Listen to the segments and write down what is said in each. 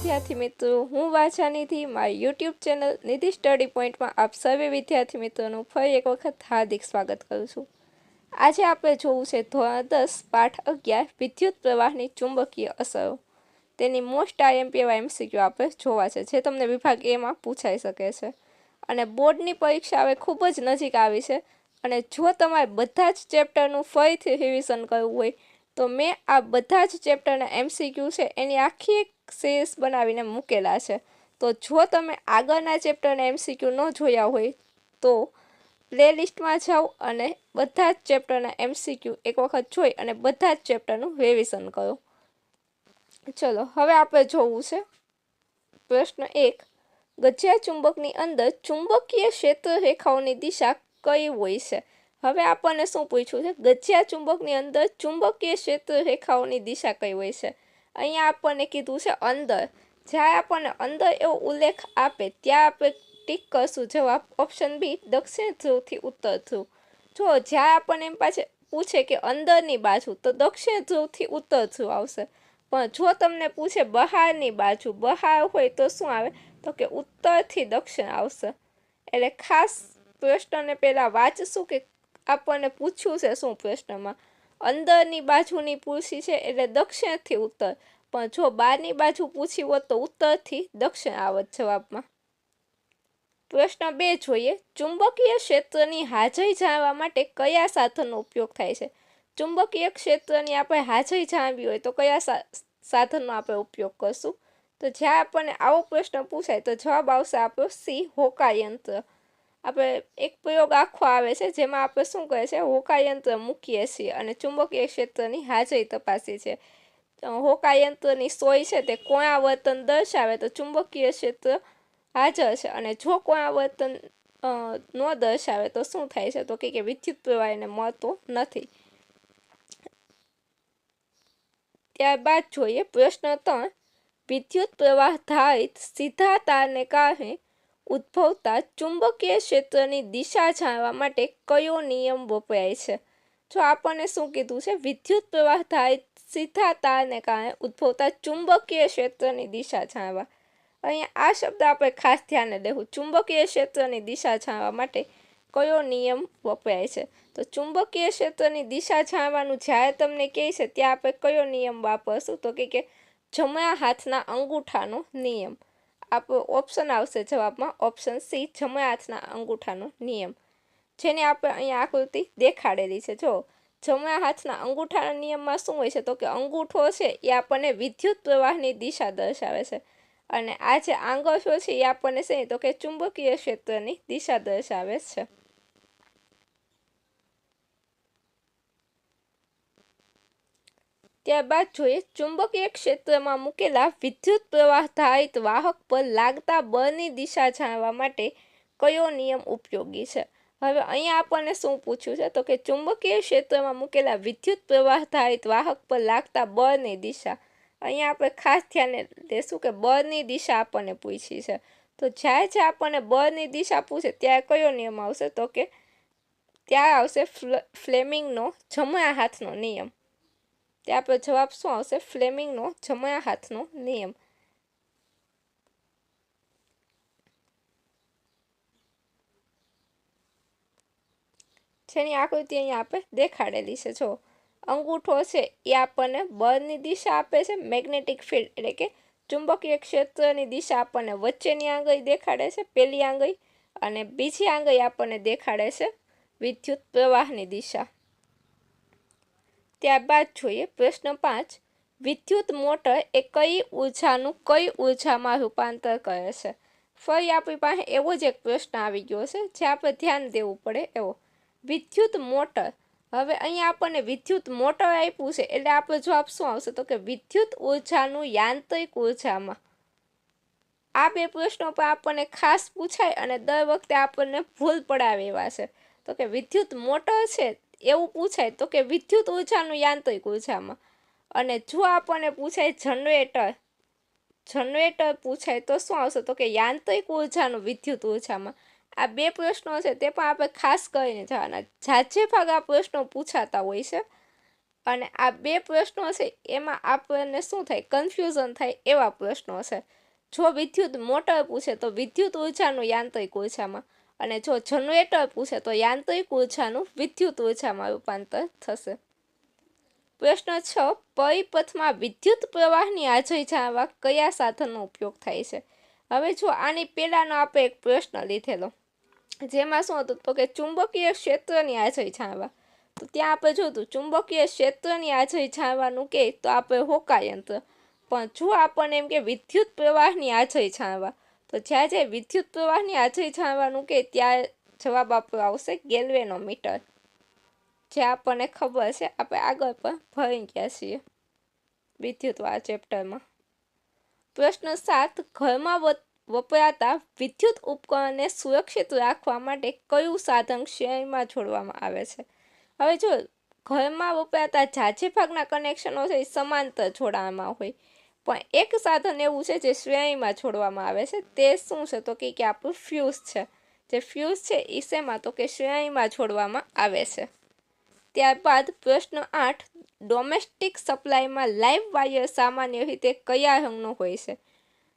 વિદ્યાર્થી મિત્રો, હું વાછાનીથી, મારી યુટ્યુબ ચેનલ નિધિ સ્ટડી પોઈન્ટમાં આપ સર્વે વિદ્યાર્થી મિત્રોનું ફરી એક વખત હાર્દિક સ્વાગત કરું છું. આજે આપણે જોવું છે ધોરણ દસ, પાઠ અગિયાર, વિદ્યુત પ્રવાહની ચુંબકીય અસરો. તેની મોસ્ટ આઈએમપી એવા એમસીક્યુ આપણે જોવા છે, જે તમને વિભાગ એમાં પૂછાઈ શકે છે. અને બોર્ડની પરીક્ષા હવે ખૂબ જ નજીક આવી છે અને જો તમારે બધા જ ચેપ્ટરનું ફરીથી રિવિઝન કરવું હોય, તો મેં આ બધા જ ચેપ્ટરના એમસીક્યુ છે, એની આખી એક સિરીઝ બનાવીને મૂકેલા છે. તો જો તમે આગળના ચેપ્ટરને એમસીક્યુ ન જોયા હોય, તો પ્લેલિસ્ટમાં જાઓ અને બધા જ ચેપ્ટરના એમસીક્યુ એક વખત જોઈ અને બધા જ ચેપ્ટરનું રિવિઝન કરો. ચલો, હવે આપણે જોવું છે. પ્રશ્ન એક, ગજિયા ચુંબકની અંદર ચુંબકીય ક્ષેત્ર રેખાઓની દિશા કઈ હોય છે? હવે આપણને શું પૂછ્યું છે? ગજિયા ચુંબકની અંદર ચુંબકીય ક્ષેત્ર રેખાઓની દિશા કઈ હોય છે? અહીંયા આપણને કીધું છે અંદર. જ્યાં આપણને અંદર એવો ઉલ્લેખ આપે, ત્યાં આપણે ટીક કરશું. જવાબ ઓપ્શન બી દક્ષિણ ધ્રુવથી ઉત્તર ધ્રુવ. જો જ્યાં આપણને એમ પાછે પૂછે કે અંદરની બાજુ, તો દક્ષિણ ધ્રુવથી ઉત્તર ધ્રુવ આવશે. પણ જો તમને પૂછે બહારની બાજુ, બહાર હોય તો શું આવે? તો કે ઉત્તરથી દક્ષિણ આવશે. એટલે ખાસ પ્રશ્નને પહેલાં વાંચશું કે આપણને પૂછ્યું છે શું પ્રશ્નમાં? અંદરની બાજુની પૂછી છે એટલે દક્ષિણથી ઉત્તર. પણ જો બહારની બાજુ પૂછી હોત તો ઉત્તરથી દક્ષિણ આવત જવાબમાં. પ્રશ્ન બે જોઈએ. ચુંબકીય ક્ષેત્રની હાજરી જાણવા માટે કયા સાધનનો ઉપયોગ થાય છે? ચુંબકીય ક્ષેત્રની આપણે હાજરી જાણવી હોય તો કયા સાધનનો આપણે ઉપયોગ કરશું? તો જ્યાં આપણને આવો પ્રશ્ન પૂછાય તો જવાબ આવશે આપણો સી હોકા યંત્ર આપણે એક પ્રયોગ આખો આવે છે, જેમાં આપણે શું કહે છે, હોકાયંત્ર મૂકીએ છીએ અને ચુંબકીય ક્ષેત્રની હાજરી તપાસી છે હોકાયંત્રની સોય છે તે કોણાવર્તન દર્શાવે તો ચુંબકીય ક્ષેત્ર હાજર છે અને જો કોણાવર્તન ન દર્શાવે તો શું થાય છે? તો કે વિદ્યુત પ્રવાહ એને મળતો નથી. ત્યારબાદ જોઈએ પ્રશ્ન ત્રણ. વિદ્યુત પ્રવાહ ધારિત સીધા તારને કારણે ઉદ્ભવતા ચુંબકીય ક્ષેત્રની દિશા જાણવા માટે કયો નિયમ વપરાય છે? જો આપણને શું કીધું છે? વિદ્યુત પ્રવાહ થાય સીધા તારને કારણે ઉદ્ભવતા ચુંબકીય ક્ષેત્રની દિશા જાણવા. અહીંયા આ શબ્દ આપણે ખાસ ધ્યાને લેવું ચુંબકીય ક્ષેત્રની દિશા જાણવા માટે કયો નિયમ વપરાય છે? તો ચુંબકીય ક્ષેત્રની દિશા જાણવાનું જ્યારે તમને કહે છે, ત્યાં આપણે કયો નિયમ વાપરશું? તો કે જમણા હાથના અંગૂઠાનો નિયમ. આપણો ઓપ્શન આવશે જવાબમાં. ઓપ્શન સી જમણા હાથના અંગૂઠાનો નિયમ. જેને આપણે અહીંયા આકૃતિ દેખાડેલી છે. જો જમણા હાથના અંગૂઠાના નિયમમાં શું હોય છે? તો કે અંગૂઠો છે, એ આપણને વિદ્યુત પ્રવાહની દિશા દર્શાવે છે. અને આ જે આંગળો છે, એ આપણને શું તો કે ચુંબકીય ક્ષેત્રની દિશા દર્શાવે છે. ત્યારબાદ જોઈએ, ચુંબકીય ક્ષેત્રમાં મૂકેલા વિદ્યુત પ્રવાહ ધારિત વાહક પર લાગતા બળની દિશા જાણવા માટે કયો નિયમ ઉપયોગી છે? હવે અહીંયા આપણને શું પૂછ્યું છે? તો કે ચુંબકીય ક્ષેત્રમાં મૂકેલા વિદ્યુત પ્રવાહ ધારિત વાહક પર લાગતા બળની દિશા. અહીંયા આપણે ખાસ ધ્યાને લેશું કે બળની દિશા આપણને પૂછી છે. તો જ્યારે જે આપણને બળની દિશા પૂછે, ત્યારે કયો નિયમ આવશે? તો કે ત્યાં આવશે ફ્લેમિંગનો જમણા હાથનો નિયમ. ત્યાં આપણે જવાબ શું આવશે? ફ્લેમિંગનો જમણા હાથનો નિયમ. જેની આકૃતિ અહીંયા આપણે દેખાડેલી છે. જો, અંગૂઠો છે, એ આપણને બળની દિશા આપે છે, મેગ્નેટિક ફિલ્ડ એટલે કે ચુંબકીય ક્ષેત્રની દિશા આપણને વચ્ચેની આંગળી દેખાડે છે પહેલી આંગળી, અને બીજી આંગળી આપણને દેખાડે છે વિદ્યુત પ્રવાહની દિશા. ત્યારબાદ જોઈએ પ્રશ્ન પાંચ. વિદ્યુત મોટર એ કઈ ઉર્જાનું કઈ ઉર્જામાં રૂપાંતર કરે છે? ફરી આપણી પાસે એવો જ એક પ્રશ્ન આવી ગયો છે, જે આપણે ધ્યાન દેવું પડે એવો. વિદ્યુત મોટર. હવે અહીંયા આપણને વિદ્યુત મોટર આપ્યું છે, એટલે આપણો જવાબ શું આવશે? તો કે વિદ્યુત ઉર્જાનું યાંત્રિક ઉર્જામાં. આ બે પ્રશ્નો પર આપણને ખાસ પૂછાય અને દર વખતે આપણને ભૂલ પડાવે એવા છે. તો કે વિદ્યુત મોટર છે એવું પૂછાય તો કે વિદ્યુત ઉર્જાનું યાંત્રિક ઉર્જામાં અને જો આપણને પૂછાય જનરેટર જનરેટર પૂછાય તો શું આવશે? તો કે યાંત્રિક ઉર્જાનું વિદ્યુત ઉર્જામાં આ બે પ્રશ્નો છે તે પણ આપણે ખાસ કરીને જવાના. જાજે ભાગ આ પ્રશ્નો પૂછાતા હોય છે. અને આ બે પ્રશ્નો છે એમાં આપણને શું થાય? કન્ફ્યુઝન થાય એવા પ્રશ્નો છે. જો વિદ્યુત મોટર પૂછે તો વિદ્યુત ઉર્જાનું યાંત્રિક ઉર્જામાં અને જો જનરેટર પૂછે, તો યાંત્રિક ઉર્જાનું વિદ્યુત ઉર્જામાં રૂપાંતર થશે. પ્રશ્ન છ, પરિપથમાં વિદ્યુત પ્રવાહની હાજરી જાણવા કયા સાધનનો ઉપયોગ થાય છે? હવે જો આની પહેલાંનો આપણે એક પ્રશ્ન લીધેલો, જેમાં શું હતું તો કે ચુંબકીય ક્ષેત્રની હાજરી જાણવા. તો ત્યાં આપણે જોતું ચુંબકીય ક્ષેત્રની હાજરી જાણવાનું કે તો આપણે હોકાયંત્ર. પણ જો આપણને એમ કે વિદ્યુત પ્રવાહની હાજરી જાણવા તો જ્યાં જે વિદ્યુત પ્રવાહની હાજરી જાણવાનું કે ત્યાં જવાબ આપણો આવશે ગેલ્વેનોમીટર જે આપણને ખબર છે, આપણે આગળ પણ ભણી ગયા છીએ વિદ્યુતવાળા ચેપ્ટરમાં. પ્રશ્ન સાત, ઘરમાં વપરાતા વિદ્યુત ઉપકરણને સુરક્ષિત રાખવા માટે કયું સાધન શ્રેણીમાં જોડવામાં આવે છે? હવે જો ઘરમાં વપરાતા જાજે ભાગના કનેક્શનો છે સમાંતર જોડાણમાં હોય. પણ એક સાધન એવું છે જે શ્રેણીમાં છોડવામાં આવે છે, તે શું છે? તો કે આપણું ફ્યુઝ છે. જે ફ્યુઝ છે એ શેમાં? તો કે શ્રેણીમાં છોડવામાં આવે છે. ત્યારબાદ પ્રશ્ન આઠ ડોમેસ્ટિક સપ્લાયમાં લાઈવ વાયર સામાન્ય રીતે કયા રંગનો હોય છે?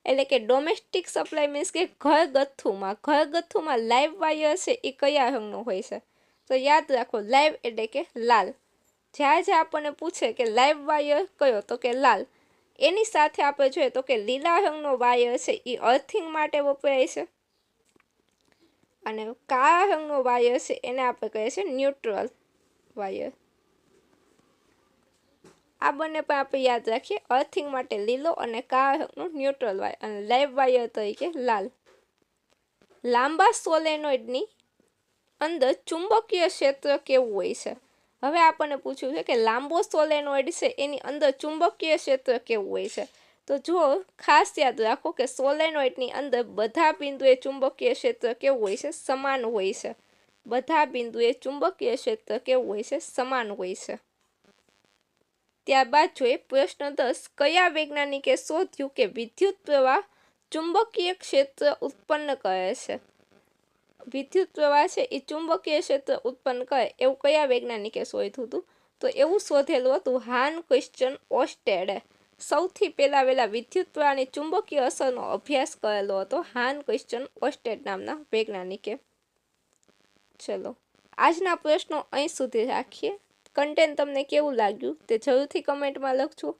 એટલે કે ડોમેસ્ટિક સપ્લાય મીન્સ કે ઘરગથ્થુમાં ઘરગથ્થુમાં લાઈવ વાયર છે એ કયા રંગનો હોય છે? તો યાદ રાખો લાઈવ એટલે કે લાલ. જ્યાં જ્યાં આપણને પૂછે કે લાઈવ વાયર કયો? તો કે લાલ. એની સાથે આપણે જોઈએ તો કે લીલા રંગનો વાયર છે એ અર્થિંગ માટે વપરાય છે. અને કાળા રંગનો વાયર છે, એને આપણે કહે છે ન્યુટ્રલ વાયર. આ બંને પણ આપણે યાદ રાખીએ અર્થિંગ માટે લીલો અને કાળા રંગનો ન્યુટ્રલ વાયર, અને લાઈવ વાયર તરીકે લાલ. લાંબા સોલેનોઇડની અંદર ચુંબકીય ક્ષેત્ર કેવું હોય છે? હવે આપણને પૂછ્યું છે કે લાંબો સોલેનોઇડ છે, એની અંદર ચુંબકીય ક્ષેત્ર કેવું હોય છે? તો જો ખાસ યાદ રાખો કે સોલેનોઇડની અંદર બધા બિંદુએ ચુંબકીય ક્ષેત્ર કેવું હોય છે? સમાન હોય છે. બધા બિંદુએ ચુંબકીય ક્ષેત્ર કેવું હોય છે? સમાન હોય છે. ત્યારબાદ જોઈએ પ્રશ્ન દસ, કયા વૈજ્ઞાનિકે શોધ્યું કે વિદ્યુત પ્રવાહ ચુંબકીય ક્ષેત્ર ઉત્પન્ન કરે છે? વિદ્યુત પ્રવાહ છે એ ચુંબકીય ક્ષેત્ર ઉત્પન્ન કરે. એવું કયા વૈજ્ઞાનિકે શોધ્યું હતું? તો એવું શોધેલું હતું, હાન ક્રિશ્ચન ઓસ્ટેડે સૌથી પહેલાં વહેલા વિદ્યુત પ્રવાહની ચુંબકીય અસરનો અભ્યાસ કરેલો હતો, હાન ક્રિશ્ચન ઓસ્ટેડ નામના વૈજ્ઞાનિકે. ચલો, આજના પ્રશ્નો અહીં સુધી રાખીએ. કન્ટેન્ટ તમને કેવું લાગ્યું તે જરૂરથી કમેન્ટમાં લખજો.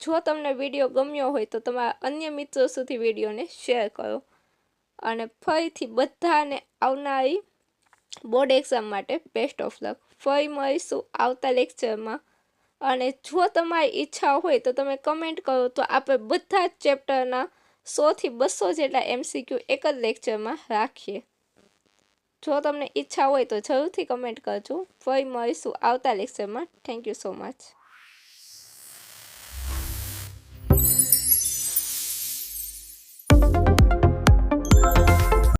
જો તમને વીડિયો ગમ્યો હોય તો તમારા અન્ય મિત્રો સુધી વિડીયોને શેર કરો. અને ફરીથી બધાને આવનારી બોર્ડ એક્ઝામ માટે બેસ્ટ ઓફ લક ફરી મળીશું આવતા લેક્ચરમાં અને જો તમારી ઈચ્છા હોય તો તમે કમેન્ટ કરો તો આપણે બધા જ ચેપ્ટરના સોથી બસો જેટલા એમસીક્યુ એક જ લેક્ચરમાં રાખીએ. જો તમને ઈચ્છા હોય તો જરૂરથી કમેન્ટ કરજો. ફરી મળીશું આવતા લેક્ચરમાં થેન્ક યુ સો મચ